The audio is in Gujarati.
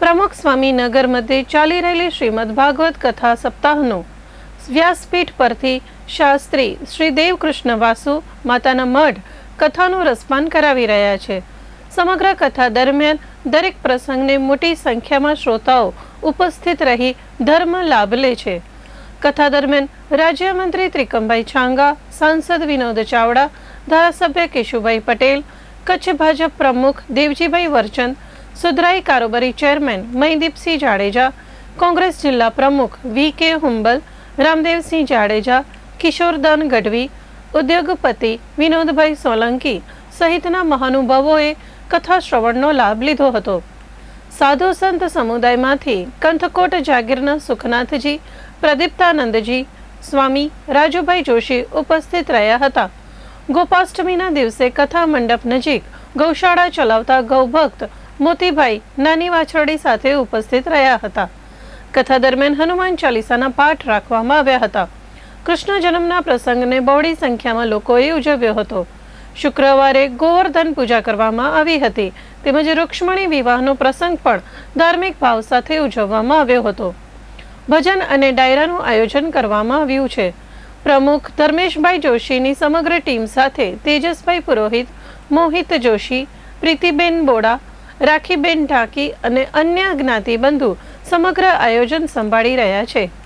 પ્રમુખ સ્વામી નગર મધ્યે ચાલી રહેલી શ્રીમદ ભાગવત કથા સપ્તાહનું વ્યાસપીઠ પરથી શાસ્ત્રી શ્રી દેવકૃષ્ણ વાસુ માતાના મઢ કથાનું રસપાન કરાવી રહ્યા છે. સમગ્ર કથા દરમિયાન દરેક પ્રસંગને મોટી સંખ્યામાં શ્રોતાઓ ઉપસ્થિત રહી ધર્મ લાભ લે છે. કથા દરમિયાન રાજ્યમંત્રી ત્રિકમભાઈ છાંગા, સાંસદ વિનોદ ચાવડા, ધારાસભ્ય કેશુભાઈ પટેલ, કચ્છ ભાજપ પ્રમુખ દેવજીભાઈ વરચંદ સુધરાઈ કારોબારી ચેરમેન મહીદીપસિંહ જાડેજા, કોંગ્રેસ જિલ્લા પ્રમુખ વી કે હુંબલ, રામદેવસિંહ જાડેજા કિશોરદાન ગઢવી, ઉદ્યોગપતિ વિનોદભાઈ સોલંકી સહિતના મહાનુભાવોએ કથા શ્રવણનો લાભ લીધો હતો. સાધુ સંત સમુદાયમાંથી કંથકોટ જાગીરના સુખનાથજી, પ્રદીપ્તાનંદજી, સ્વામી રાજુભાઈ જોશી ઉપસ્થિત રહ્યા હતા. ગોપાષ્ટમીના દિવસે કથા મંડપ નજીક ગૌશાળા ચલાવતા ગૌભક્ત મોતીભાઈ નાની વાછરડી સાથે ઉપસ્થિત રહ્યા હતા. કથા દરમિયાન હનુમાન ચાલીસાના પાઠ રાખવામાં આવ્યા હતા. કૃષ્ણ જન્મના પ્રસંગને બહોળી સંખ્યામાં લોકોએ ઉજવ્યો હતો. શુક્રવારે ગોવર્ધન પૂજા કરવામાં આવી હતી. તેમજ રૂક્ષ્મણી વિવાહનો પ્રસંગ પણ ધાર્મિક ભાવ સાથે ઉજવવામાં આવ્યો હતો. ભજન અને ડાયરાનું આયોજન કરવામાં આવ્યું છે. પ્રમુખ ધર્મેશભાઈ જોશીની સમગ્ર ટીમ સાથે તેજસભાઈ પુરોહિત, મોહિત જોશી, પ્રીતિબેન બોડા રાખીબેન ઢાકી અને અન્ય જ્ઞાતિબંધુ સમગ્ર આયોજન સંભાળી રહ્યા છે.